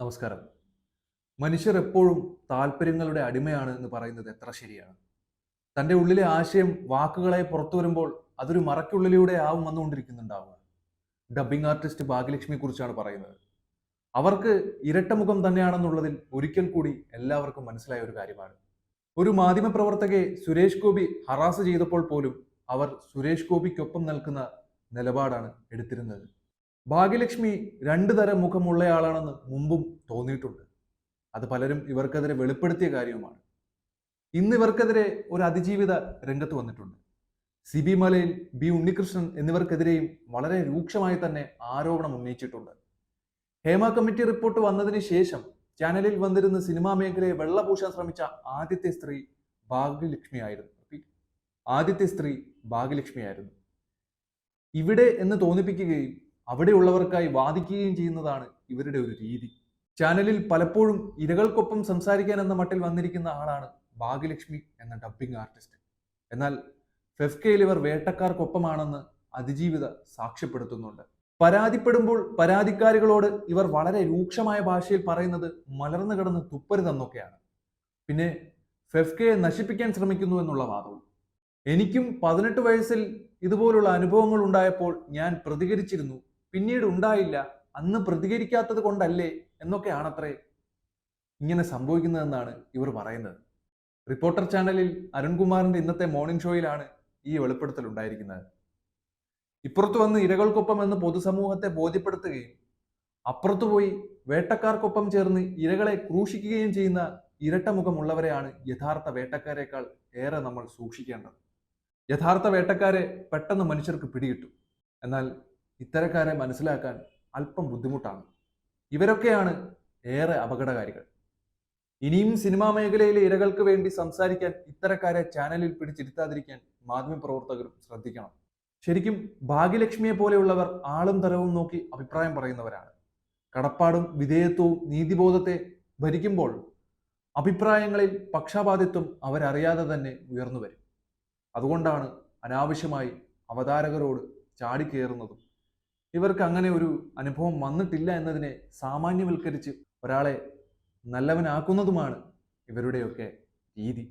നമസ്കാരം. മനുഷ്യർ എപ്പോഴും താല്പര്യങ്ങളുടെ അടിമയാണ് എന്ന് പറയുന്നത് എത്ര ശരിയാണ്? തന്റെ ഉള്ളിലെ ആശയം വാക്കുകളെ പുറത്തു വരുമ്പോൾ അതൊരു മറക്കുള്ളിലൂടെ ആവും വന്നുകൊണ്ടിരിക്കുന്നുണ്ടാവുക. ഡബ്ബിംഗ് ആർട്ടിസ്റ്റ് ഭാഗ്യലക്ഷ്മിയെ കുറിച്ചാണ് പറയുന്നത്. അവർക്ക് ഇരട്ടമുഖം തന്നെയാണെന്നുള്ളതിൽ ഒരിക്കൽ കൂടി എല്ലാവർക്കും മനസ്സിലായ ഒരു കാര്യമാണ്. ഒരു മാധ്യമപ്രവർത്തകയെ സുരേഷ് ഗോപി ഹറാസ് ചെയ്തപ്പോൾ പോലും അവർ സുരേഷ് ഗോപിക്കൊപ്പം നിൽക്കുന്ന നിലപാടാണ് എടുത്തിരുന്നത്. ഭാഗ്യലക്ഷ്മി രണ്ടു തരം മുഖമുള്ളയാളാണെന്ന് മുമ്പും തോന്നിയിട്ടുണ്ട്. അത് പലരും ഇവർക്കെതിരെ വെളിപ്പെടുത്തിയ കാര്യവുമാണ്. ഇന്ന് ഇവർക്കെതിരെ ഒരു അതിജീവിത രംഗത്ത് വന്നിട്ടുണ്ട്. സി ബി മലയിൽ ബി ഉണ്ണികൃഷ്ണൻ എന്നിവർക്കെതിരെയും വളരെ രൂക്ഷമായി തന്നെ ആരോപണം ഉന്നയിച്ചിട്ടുണ്ട്. ഹേമ കമ്മിറ്റി റിപ്പോർട്ട് വന്നതിന് ശേഷം ചാനലിൽ വന്നിരുന്ന സിനിമാ മേഖലയെ വെള്ളപൂശാൻ ശ്രമിച്ച ആദ്യത്തെ സ്ത്രീ ഭാഗ്യലക്ഷ്മിയായിരുന്നു. ആദ്യത്തെ സ്ത്രീ ഭാഗ്യലക്ഷ്മിയായിരുന്നു. ഇവിടെ എന്ന് തോന്നിപ്പിക്കുകയും അവിടെയുള്ളവർക്കായി വാദിക്കുകയും ചെയ്യുന്നതാണ് ഇവരുടെ ഒരു രീതി. ചാനലിൽ പലപ്പോഴും ഇരകൾക്കൊപ്പം സംസാരിക്കാൻ എന്ന മട്ടിൽ വന്നിരിക്കുന്ന ആളാണ് ഭാഗ്യലക്ഷ്മി എന്ന ഡബ്ബിംഗ് ആർട്ടിസ്റ്റ് എന്നാൽ ഫെഫ്കയിൽ ഇവർ വേട്ടക്കാർക്കൊപ്പമാണെന്ന് അതിജീവിത സാക്ഷ്യപ്പെടുത്തുന്നുണ്ട്. പരാതിപ്പെടുമ്പോൾ പരാതിക്കാരികളോട് ഇവർ വളരെ രൂക്ഷമായ ഭാഷയിൽ പറയുന്നത് മലർന്നു കിടന്ന് തുപ്പരുതെന്നൊക്കെയാണ് പിന്നെ ഫെഫ്കയെ നശിപ്പിക്കാൻ ശ്രമിക്കുന്നു എന്നുള്ള വാദവും. എനിക്കും പതിനെട്ട് വയസ്സിൽ ഇതുപോലുള്ള അനുഭവങ്ങൾ ഉണ്ടായപ്പോൾ ഞാൻ പ്രതികരിച്ചിരുന്നു പിന്നീട് ഉണ്ടായില്ല. അന്ന് പ്രതികരിക്കാത്തത് കൊണ്ടല്ലേ എന്നൊക്കെയാണത്രേ ഇങ്ങനെ സംഭവിക്കുന്നതെന്നാണ് ഇവർ പറയുന്നത്. റിപ്പോർട്ടർ ചാനലിൽ അരുൺകുമാറിന്റെ ഇന്നത്തെ മോർണിംഗ് ഷോയിലാണ് ഈ വെളിപ്പെടുത്തൽ ഉണ്ടായിരിക്കുന്നത്. ഇപ്പുറത്ത് വന്ന് ഇരകൾക്കൊപ്പം എന്ന് പൊതുസമൂഹത്തെ ബോധ്യപ്പെടുത്തുകയും അപ്പുറത്തു പോയി വേട്ടക്കാർക്കൊപ്പം ചേർന്ന് ഇരകളെ ക്രൂശിക്കുകയും ചെയ്യുന്ന ഇരട്ടമുഖമുള്ളവരെയാണ് യഥാർത്ഥ വേട്ടക്കാരേക്കാൾ ഏറെ നമ്മൾ സൂക്ഷിക്കേണ്ടത്. യഥാർത്ഥ വേട്ടക്കാരെ പെട്ടെന്ന് മനുഷ്യർക്ക് പിടികിട്ടും. എന്നാൽ ഇത്തരക്കാരെ മനസ്സിലാക്കാൻ അല്പം ബുദ്ധിമുട്ടാണ്. ഇവരൊക്കെയാണ് ഏറെ അപകടകാരികൾ. ഇനിയും സിനിമാ മേഖലയിലെ ഇരകൾക്ക് വേണ്ടി സംസാരിക്കാൻ ഇത്തരക്കാരെ ചാനലിൽ പിടിച്ചിരുത്താതിരിക്കാൻ മാധ്യമപ്രവർത്തകരും ശ്രദ്ധിക്കണം. ശരിക്കും ഭാഗ്യലക്ഷ്മിയെ പോലെയുള്ളവർ ആളും തരവും നോക്കി അഭിപ്രായം പറയുന്നവരാണ്. കടപ്പാടും വിധേയത്വവും നീതിബോധത്തെ ഭരിക്കുമ്പോൾ അഭിപ്രായങ്ങളിൽ പക്ഷപാതിത്വം അവരറിയാതെ തന്നെ ഉയർന്നു വരും അതുകൊണ്ടാണ് അനാവശ്യമായി അവതാരകരോട് ചാടിക്കയറുന്നതും ഇവർക്ക് അങ്ങനെ ഒരു അനുഭവം വന്നിട്ടില്ല എന്നതിനെ സാമാന്യവൽക്കരിച്ച് ഒരാളെ നല്ലവനാക്കുന്നതുമാണ് ഇവരുടെയൊക്കെ രീതി.